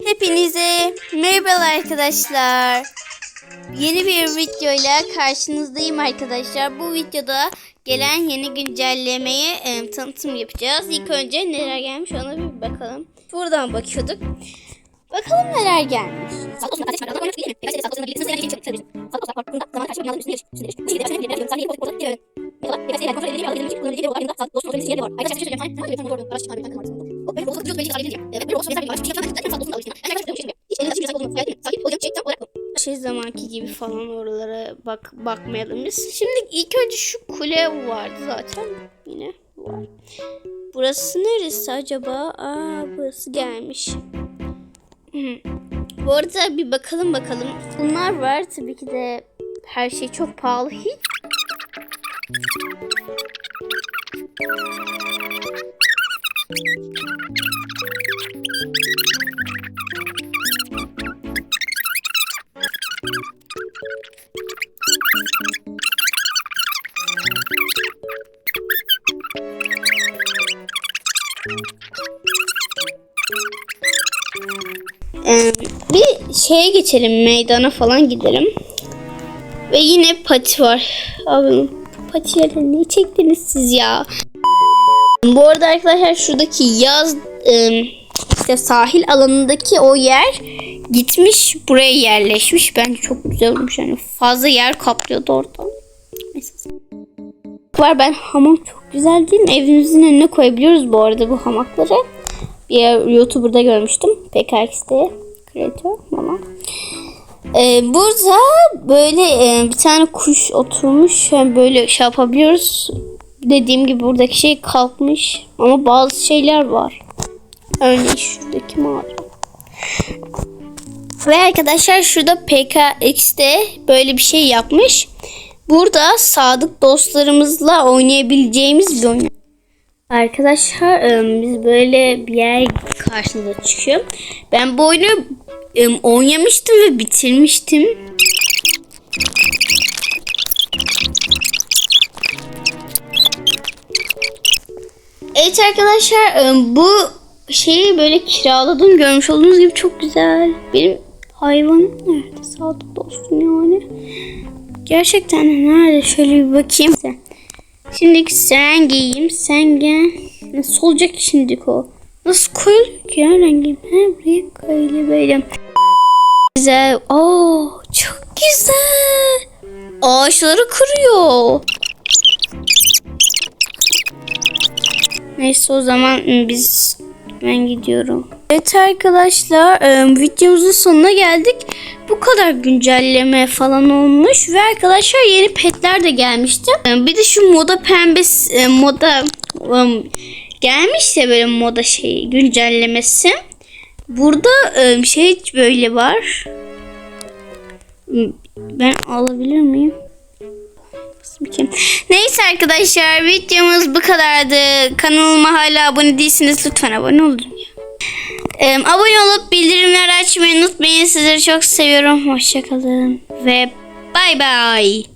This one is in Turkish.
Hepinize merhabalar arkadaşlar. Yeni bir videoyla karşınızdayım arkadaşlar. Bu videoda gelen yeni güncellemeye e, tanıtım yapacağız. İlk önce neler gelmiş ona bir bakalım. Buradan bakıyorduk. Bakalım neler gelmiş. Şey zamanki gibi falan oralara bak bakmayalım biz. Şimdi ilk önce şu kule vardı zaten. Yine var. Burası neresi acaba? Aa burası gelmiş. Bu arada bir bakalım bakalım. Bunlar var tabii ki de her şey çok pahalı. Hiç Ee, bir şeye geçelim meydana falan gidelim. Ve yine pati var. Abi pati yerine ne çektiniz siz ya? Bu arada arkadaşlar şuradaki yaz e, işte sahil alanındaki o yer gitmiş buraya yerleşmiş. Bence çok güzel olmuş yani fazla yer kaplıyordu orada. Neyse. Var ben hamak çok güzel değil mi? Evimizin önüne koyabiliyoruz bu arada bu hamakları. Bir YouTuber'da görmüştüm. PKX'de kreatör mama. Ee, burada böyle e, bir tane kuş oturmuş. Yani böyle şey yapabiliyoruz. Dediğim gibi buradaki şey kalkmış. Ama bazı şeyler var. Örneğin şuradaki mağara. Ve arkadaşlar şurada PKX'de böyle bir şey yapmış. Burada sadık dostlarımızla oynayabileceğimiz bir oyun. Arkadaşlar e, biz böyle bir yer karşımıza çıkıyor. Ben bu oyunu e, oynamıştım ve bitirmiştim. Evet arkadaşlar e, bu şeyi böyle kiraladım. Görmüş olduğunuz gibi çok güzel. Benim hayvanım nerede? Sadık dostum yani. Gerçekten nerede? Şöyle bir bakayım. Şimdi sen giyeyim. Sen gel. Nasıl olacak şimdi o? Nasıl koyuluyor ki ya rengim? He buraya koyuluyor böyle. Güzel. Oo çok güzel. Ağaçları kırıyor. Neyse o zaman biz ben gidiyorum. Evet arkadaşlar videomuzun sonuna geldik. Bu kadar güncelleme falan olmuş ve arkadaşlar yeni petler de gelmişti. Bir de şu moda pembesi moda gelmiş ya böyle moda şeyi güncellemesi. Burada şey böyle var. Ben alabilir miyim? Neyse arkadaşlar videomuz bu kadardı. Kanalıma hala abone değilsiniz lütfen abone olun. Ee, abone olup bildirimleri açmayı unutmayın. Sizleri çok seviyorum. Hoşçakalın ve bay bay.